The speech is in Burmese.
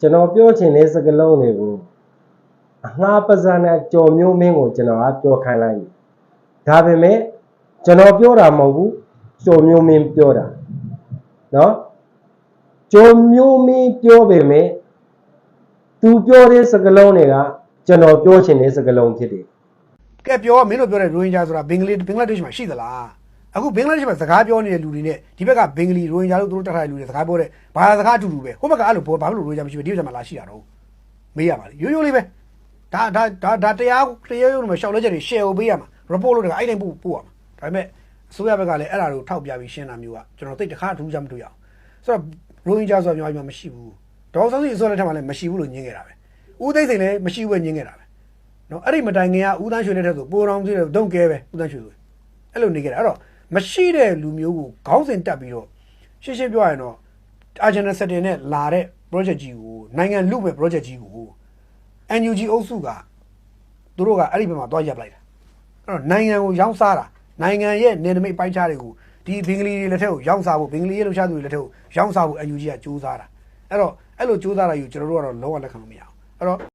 ကျွန်တော်ပြောချင်တဲ့စကားလုံးတွေကိုအငှားပဇာနဲ့ကြော်မျိုးမင်းကိုကျွန်တော်ကပြောခိုင်းလိုက်ပြီဒါပေမဲ့ကျွန်တော်ပြောတာမဟုတ်ဘူးကြော်မျိုးမင်းပြောတာနော်ကြော်မျိုးမင်းပြောပေမဲ့သူပြောတဲ့စကားလုံးတွေကကျွန်တော်ပြောချင်တဲ့စကားလုံးဖြစ်တယ်ကဲပြောမင်းတို့ပြောတဲ့ရိုဟင်ဂျာဆိုတာဘင်္ဂလီဘင်္ဂလားဒေ့ရှ်မှာရှိသလား အခုဘင်္ဂလားဒေ့ရှ်မှာစကားပြောနေတဲ့လူတွေနဲ့ဒီဘက်ကဘင်္ဂလီရိုဟင်ဂျာတို့သူတို့တက်ထားတဲ့လူတွေစကားပြောတဲ့ဘာသာစကားအတူတူပဲဟိုဘက်ကအဲ့လိုဘာလို့ရိုဟင်ဂျာမရှိဘူးဒီဘက်မှာလာရှိတာတော့မေးရပါလေရိုးရိုးလေးပဲဒါဒါဒါဒါတရားတရားရုံးမှာရှောက်လက်ချက်တွေ share ကိုပေးရမှာ report လုပ်တယ်အဲ့တိုင်းပို့ပို့ရမှာဒါပေမဲ့အစိုးရဘက်ကလည်းအဲ့ဒါကိုထောက်ပြပြီးရှင်းတာမျိုးကကျွန်တော်သိတခါထူးကြမတွေ့ရအောင်ဆိုတော့ရိုဟင်ဂျာဆိုတာမြန်မာပြည်မှာမရှိဘူးဒေါက်ဆန်းစီအစိုးရလက်ထက်မှာလည်းမရှိဘူးလို့ညင်းခဲ့တာပဲဦးသိန်းစိန်လည်းမရှိဘူးပဲညင်းခဲ့တာပဲနော်အဲ့ဒီမတိုင်ခင်ကဦးတန်းရွှေလက်ထက်ဆိုပိုတော်ကြီးတယ်ဒုံကဲပဲဦးတန်းရွှေဆိုအဲ့လိုနေကြတယ်အဲ့တော့ မရှိတဲ့လူမျိုးကိုခေါင်းစဉ်တက်ပြီးတော့ရှင်းရှင်းပြောရရင်တော့ agenda setting နဲ့လာတဲ့ project ကြီးကိုနိုင်ငံလူမဲ့ project ကြီးကို NUG အုပ်စုကသူတို့ကအဲ့ဒီဘက်မှာတွားရပ်လိုက်တာအဲ့တော့နိုင်ငံကိုရောင်းစားတာနိုင်ငံရဲ့နေနမိတ်ပိုင်းခြားတွေကိုဒီဘင်္ဂလီတွေလက်ထက်ကိုရောင်းစားဖို့ဘင်္ဂလီရဲ့လှူရှားသူတွေလက်ထက်ကိုရောင်းစားဖို့ NUG ကစူးစမ်းတာအဲ့တော့အဲ့လိုစူးစမ်းတာယူကျွန်တော်တို့ကတော့လုံးဝလက်ခံလို့မရအောင်အဲ့တော့